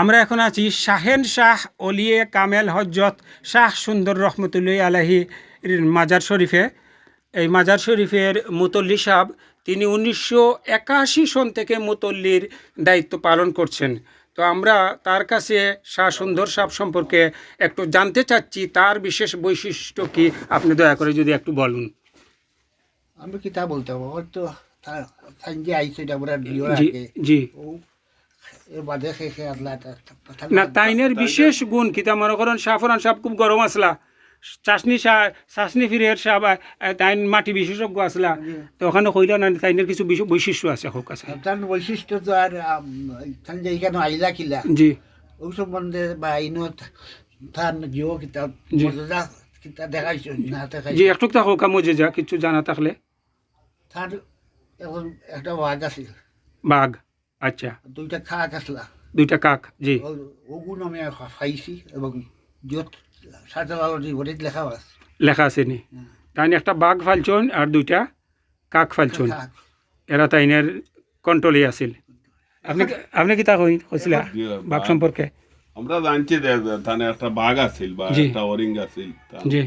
আমরা এখন আছি শাহেন শাহ অলিয়ে কামেল হজরত শাহ সুন্দর রহমতুল্লাহ আলাহি মাজার শরীফে। এই মাজার শরীফের মুতল্লি সাহ তিনি উনিশশো একাশি সন থেকে মুতল্লির দায়িত্ব পালন করছেন। তো আমরা তার কাছে শাহ সুন্দর সাহ সম্পর্কে একটু জানতে চাচ্ছি তার বিশেষ বৈশিষ্ট্য কি? আপনি দয়া করে যদি একটু বলুন। আমি কি তা বলতে পারব? ওর তো জি না তাইনের বিশেষ গুণ কিতা মনে করেন সাফরান সাহেব খুব গরম আসলা। চাষনি চাষনি ফিরের আহ, তাইন মাটি বিশেষজ্ঞ আসলা। তো ওখানে কইল না তাইনের কিছু বৈশিষ্ট্য আছে হোক আছে। তার বৈশিষ্ট্য তো আর সাঞ্জে এখানে আইলা কিলা। জি। ওই সম্বন্ধে বা আইনো তার জিও কিতাব জি। মর্যাদা কিতাব দেখাইছো? না জি দেখাইছো একটু তা হোক মজে যা কিছু জানা থাকলে। তার এখন একটা ওয়াজ আছিল। বাঘ। আচ্ছা। দুইটা খাক আসলা। দুইটা কাক জি। ওগুন আমি পাইছি এবং যত সাজাল আলো জীবনে লেখা আছে। লেখা আছে নি? তাইন একটা বাঘ ফালছন আর দুইটা কাক ফালছন এরা তাইনের কন্ট্রোলে আছিল। আপনি আপনি কি তা কই কইছিলা বাঘ। সম্পর্কে? আমরা জানছি যে তানে একটা বাঘ আছিল বা জি। একটা অরিং আছিল জি।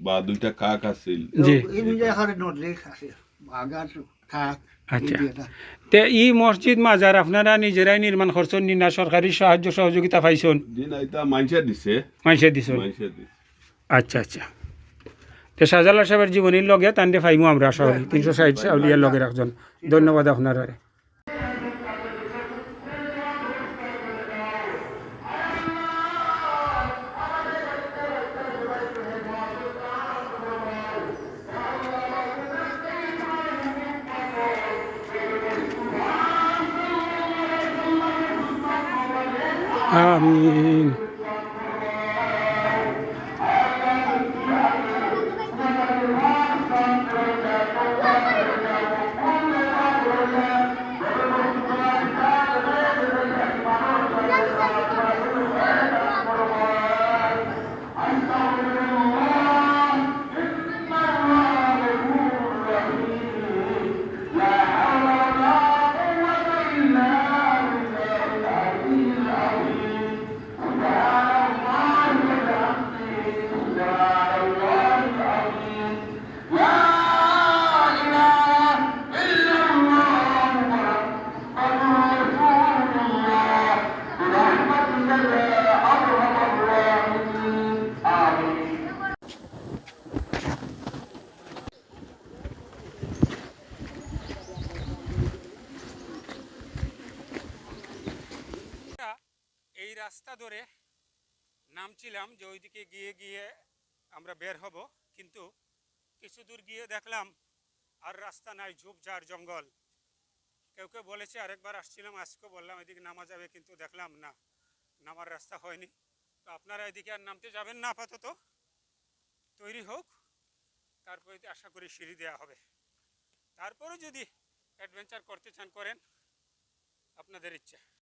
বা দুইটা কাক আছিল। জি। এই মিলে এখানে নোট লেখ আছে আগার খাক আচ্ছা। তে ই মসজিদ মাজার আপনারা নিজেরাই নির্মাণ করছেন নি না সরকারি সাহায্য সহযোগিতা পাইছেন? দিন মাইনসে দিছে। মাইনসে দিছে? আচ্ছা আচ্ছা। তে শাহজালাল সাহেবের জীবনীর লগে তান্ডে ফাইমু আমরা সবাই তিনশো ষাট সাউলিয়ার লগে একজন। ধন্যবাদ আপনার। আমিন রাস্তা ধরে নামছিলাম যে ওইদিকে গিয়ে গিয়ে আমরা বের হব। কিন্তু কিছু দূর গিয়ে দেখলাম, আর রাস্তা নাই, ঝোপঝাড়, জঙ্গল। কেউ কেউ বলেছে, আরেকবার আসছিলাম আজকে বললাম, এদিকে নামা যাবে, কিন্তু দেখলাম না, নামার রাস্তা হয়নি। তো আপনারা এদিকে আর নামতে যাবেন না আপাতত। তৈরি হোক, তারপরে আশা করি সিঁড়ি দেওয়া হবে। তারপরে যদি অ্যাডভেঞ্চার করতে চান করেন, আপনাদের ইচ্ছা।